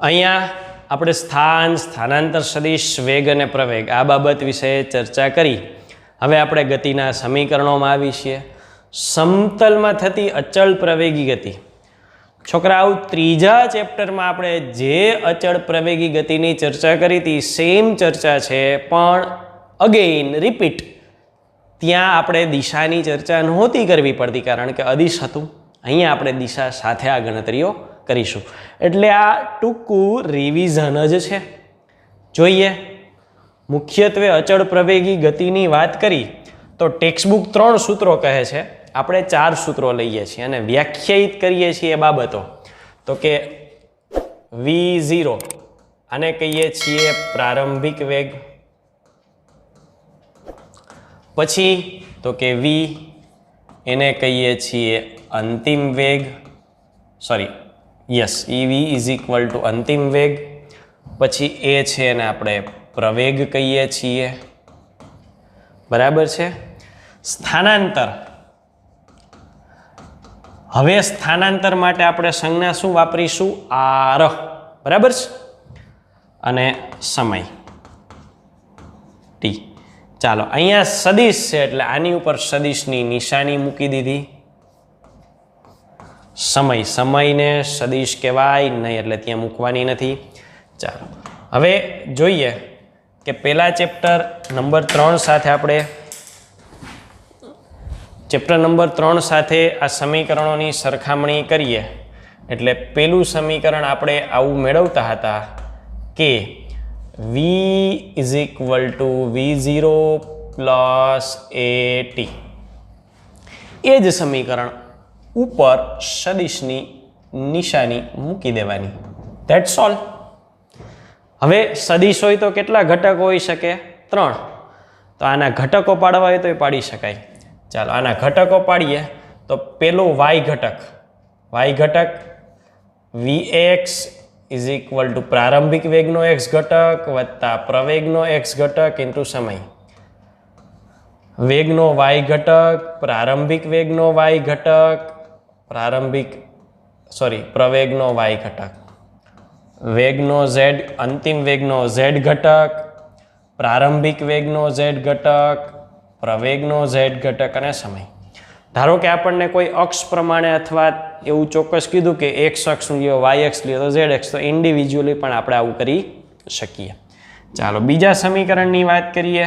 અહીંયા આપણે સ્થાન, સ્થાનાંતર, સદિશ, વેગ અને પ્રવેગ આ બાબત વિશે ચર્ચા કરી. હવે આપણે ગતિના સમીકરણોમાં આવી છીએ. સમતલમાં થતી અચળ પ્રવેગી ગતિ. છોકરાઓ, ત્રીજા ચેપ્ટરમાં આપણે જે અચળ પ્રવેગી ગતિની ચર્ચા કરી હતી સેમ ચર્ચા છે, પણ અગેઇન રિપીટ ત્યાં આપણે દિશાની ચર્ચા નહોતી કરવી પડતી, કારણ કે અદિશ હતું. અહીંયા આપણે દિશા સાથે આ ગણતરીઓ કરીશું. એટલે આ ટૂંકું રિવિઝન જ છે. જોઈએ. મુખ્યત્વે અચળ પ્રવેગી ગતિની વાત કરી, તો ટેક્સ્ટબુક ત્રણ સૂત્રો કહે છે. આપણે ચાર સૂત્રો લઈએ છીએ અને વ્યાખ્યાયિત કરીએ છીએ એ બાબતો. તો કે વી ઝીરો આને કહીએ છીએ પ્રારંભિક વેગ. પછી તો કે વી એને કહીએ છીએ અંતિમ વેગ. સોરી યસ ઈ વી ઇઝ ઇક્વલ ટુ અંતિમ વેગ. પછી એ છે એને આપણે પ્રવેગ કહીએ છીએ. બરાબર છે? સ્થાનાંતર. હવે સ્થાનાંતર માટે આપણે સંજ્ઞા શું વાપરીશું? આર. બરાબર છે? અને સમય. ટી. ચાલો, અહીંયા સદિશ છે એટલે આની ઉપર સદિશની નિશાની મૂકી દીધી. સમય સમયને સદીશ કહેવાય, નહીં એટલે ત્યાં મૂકવાની નથી. ચાલો, હવે જોઈએ કે પહેલાં ચેપ્ટર નંબર ત્રણ સાથે આપણે ચેપ્ટર નંબર ત્રણ સાથે આ સમીકરણોની સરખામણી કરીએ. એટલે પેલું સમીકરણ આપણે આવું મેળવતા હતા કે V is equal to V zero plus A T એ જ સમીકરણ ઉપર સદિશની નિશાની મૂકી દેવાની. ધેટ્સ ઓલ હવે સદિશ હોય તો કેટલા ઘટકો હોઈ શકે? ત્રણ. તો આના ઘટકો પાડવા હોય તો એ પાડી શકાય. ચાલો, આના ઘટકો પાડીએ તો પેલું વાય ઘટક. વાય ઘટક V X is equal to પ્રારંભિક વેગનો એક્સ ઘટક વત્તા પ્રવેગનો એક્સ ઘટક ઇન્ટુ સમય. વેગનો વાય ઘટક, પ્રારંભિક વેગનો વાય ઘટક પ્રારંભિક સોરી પ્રવેગનો વાય ઘટક. વેગનો ઝેડ અંતિમ વેગનો ઝેડ ઘટક, પ્રારંભિક વેગનો ઝેડ ઘટક, પ્રવેગનો ઝેડ ઘટક અને સમય. ધારો કે આપણને કોઈ અક્ષ પ્રમાણે અથવા એવું ચોક્કસ કીધું કે એક્સ અક્ષ લ્યો વાય એક્સ લ્યો, તો ઝેડ એક્સ તો ઇન્ડિવિજ્યુઅલી પણ આપણે આવું કરી શકીએ. ચાલો બીજા સમીકરણની વાત કરીએ.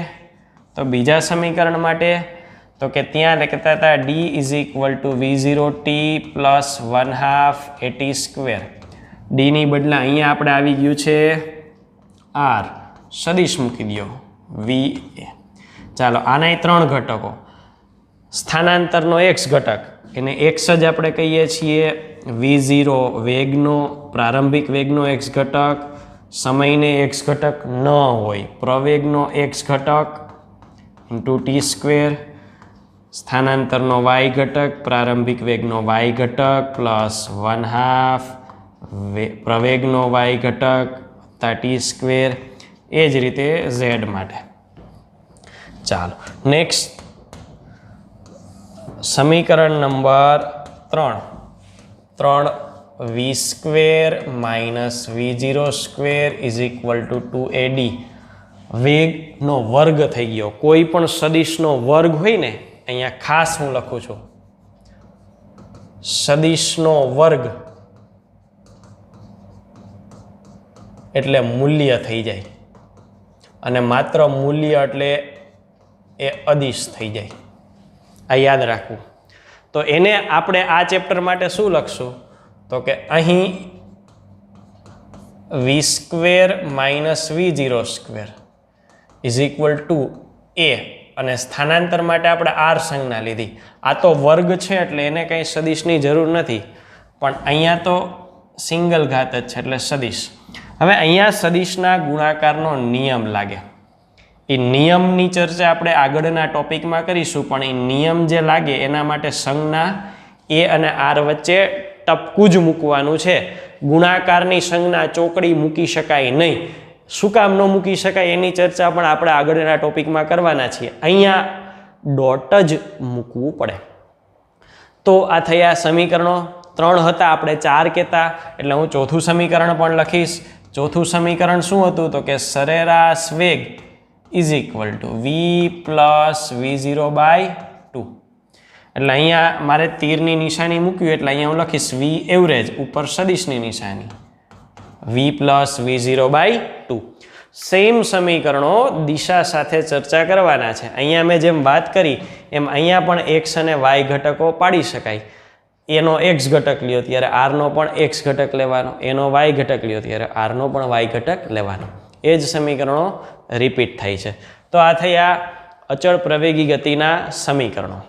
તો બીજા સમીકરણ માટે તો કે ત્યાં લખતા હતા D is equal to V zero T plus one half A T square ડીની બદલા અહીંયા આપણે આવી ગયું છે આર સદીશ મૂકી દો વી ચાલો આના ત્રણ ઘટકો. સ્થાનાંતરનો એક્સ ઘટક. એને એક્સ જ આપણે કહીએ છીએ. વી ઝીરો વેગનો, પ્રારંભિક વેગનો એક્સ ઘટક. સમયને એક્સ ઘટક ન હોય. પ્રવેગનો એક્સ ઘટક ઇન્ટુ ટી સ્ક્વેર સ્થાનાંતરનો વાય ઘટક, પ્રારંભિક વેગનો વાય ઘટક, પ્લસ વન હાફ પ્રવેગનો વાય ઘટક, વત્તા ટી સ્ક્વેર, એ જ રીતે ઝેડ માટે. ચાલો, નેક્સ્ટ. સમીકરણ નંબર ત્રણ. ત્રણ V square minus V zero square is equal to two A D વેગનો વર્ગ થઈ ગયો. કોઈ પણ સદીશનો વર્ગ હોય ને અહીંયા ખાસ હું લખું છું. સદીશનો વર્ગ એટલે મૂલ્ય થઈ જાય. અને માત્ર મૂલ્ય એટલે એ અદિશ થઈ જાય. આ યાદ રાખવું. તો એને આપણે આ ચેપ્ટર માટે શું લખશું? તો કે અહીં V square minus V zero square is equal to A. અને સ્થાનાંતર માટે આપણે આર સંજ્ઞા લીધી. આ તો વર્ગ છે એટલે એને કંઈ સદિશની જરૂર નથી. પણ અહીંયા તો સિંગલ ઘાત જ છે એટલે સદિશ. હવે અહીંયા સદિશના ગુણાકારનો નિયમ લાગે. એ નિયમની ચર્ચા આપણે આગળના ટોપિકમાં કરીશું, પણ એ નિયમ જે લાગે એના માટે સંજ્ઞા એ અને આર વચ્ચે ટપકું જ મૂકવાનું છે. ગુણાકારની સંજ્ઞા ચોકડી મૂકી શકાય નહીં. શું કામ ન મૂકી શકાય એની ચર્ચા પણ આપણે આગળના ટોપિકમાં કરવાના છીએ. અહીંયા ડોટ જ મૂકવું પડે. તો આ થયા સમીકરણો. ત્રણ હતા, આપણે ચાર કહેતા, એટલે હું ચોથું સમીકરણ પણ લખીશ. ચોથું સમીકરણ શું હતું? તો કે સરેરાશ વેગ is equal to V plus V zero by two એટલે અહીંયા મારે તીરની નિશાની મૂક્યું એટલે અહીંયા હું લખીશ વી એવરેજ ઉપર સદીશની નિશાની. V plus V zero by two same સમીકરણો દિશા સાથે ચર્ચા કરવાના છે. અહીંયા મેં જેમ વાત કરી, એમ અહીંયા પણ એક્સ અને વાય ઘટકો પાડી શકાય. એનો એક્સ ઘટક લ્યો ત્યારે આરનો પણ એક્સ ઘટક લેવાનો, એનો વાય ઘટક લ્યો ત્યારે આરનો પણ વાય ઘટક લેવાનો. એ જ સમીકરણો રિપીટ થાય છે. તો આ થયા અચળ પ્રવેગી ગતિના સમીકરણો.